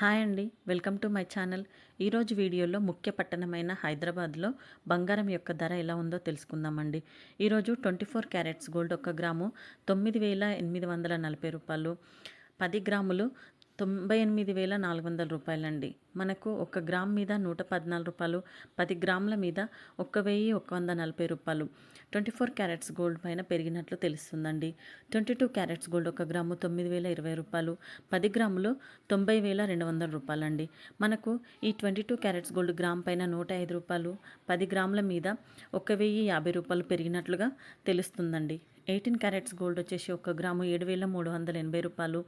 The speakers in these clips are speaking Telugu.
హాయ్ అండి. Welcome to my channel. ఈరోజు వీడియోలో ముఖ్య పట్టణమైన హైదరాబాద్లో బంగారం యొక్క ధర ఎలా ఉందో తెలుసుకుందామండి. ఈరోజు ట్వంటీ ఫోర్ క్యారెట్స్ గోల్డ్ ఒక గ్రాము తొమ్మిది వేల ఎనిమిది వందల నలభై రూపాయలు. పది గ్రాములు తొంభై ఎనిమిది వేల నాలుగు వందల రూపాయలండి. మనకు ఒక గ్రామ్ మీద నూట పద్నాలుగు రూపాయలు పది గ్రాముల మీద ఒక వెయ్యి ఒక వంద నలభై రూపాయలు. ట్వంటీ ఫోర్ క్యారెట్స్ గోల్డ్ పైన పెరిగినట్లు తెలుస్తుందండి. ట్వంటీ టూ క్యారెట్స్ గోల్డ్ ఒక గ్రాము తొమ్మిది వేల ఇరవై రూపాయలు పది గ్రాములు తొంభై వేల రెండు వందల రూపాయలండి. మనకు ఈ twenty two carats gold gram పైన నూట ఐదు రూపాయలు పది గ్రాముల మీద ఒక వెయ్యి యాభై రూపాయలు పెరిగినట్లుగా తెలుస్తుందండి. ఎయిటీన్ క్యారెట్స్ గోల్డ్ వచ్చేసి ఒక గ్రాము ఏడు వేల మూడు వందల ఎనభై రూపాయలు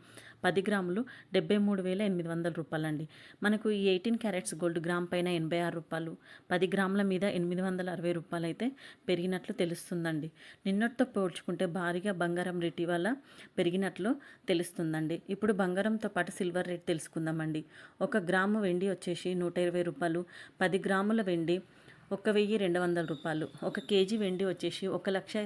పది గ్రాములు డెబ్బై మూడు వేల ఎనిమిది వందల రూపాయలండి. మనకు ఈ ఎయిటీన్ క్యారెట్స్ గోల్డ్ గ్రామ్ పైన ఎనభై ఆరు రూపాయలు పది గ్రాముల మీద ఎనిమిది వందల అరవై రూపాయలు అయితే పెరిగినట్లు తెలుస్తుందండి. నిన్నటితో పోల్చుకుంటే భారీగా బంగారం రేట్ ఇవాళ పెరిగినట్లు తెలుస్తుందండి. ఇప్పుడు బంగారంతో పాటు సిల్వర్ రేట్ తెలుసుకుందామండి. ఒక గ్రాము వెండి వచ్చేసి నూట ఇరవై రూపాయలు పది గ్రాముల వెండి ఒక వెయ్యి రెండు వందల రూపాయలు ఒక కేజీ వెండి వచ్చేసి ఒక లక్ష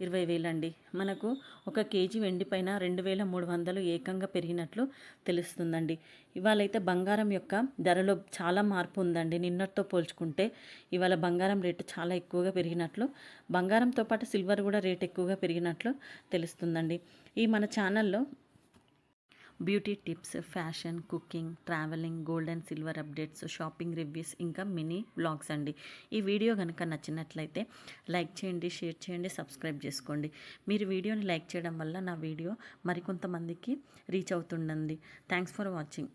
ఇరవై వేలండి. మనకు ఒక కేజీ వెండి పైన రెండు వేల మూడు వందలు ఏకంగా పెరిగినట్లు తెలుస్తుందండి. ఇవాళైతే బంగారం యొక్క ధరలో చాలా మార్పు ఉందండి. నిన్నటితో పోల్చుకుంటే ఇవాళ బంగారం రేటు చాలా ఎక్కువగా పెరిగినట్లు బంగారంతో పాటు సిల్వర్ కూడా రేట్ ఎక్కువగా పెరిగినట్లు తెలుస్తుందండి. ఈ మన ఛానల్లో beauty tips fashion cooking travelling gold and silver updates shopping reviews ఇంకా మినీ బ్లాగ్స్ అండి. ఈ వీడియో కనుక నచ్చినట్లయితే లైక్ చేయండి షేర్ చేయండి సబ్స్క్రైబ్ చేసుకోండి. మీరు వీడియోని లైక్ చేయడం వల్ల నా వీడియో మరికొంతమందికి రీచ్ అవుతుండండి థ్యాంక్స్ ఫర్ వాచింగ్.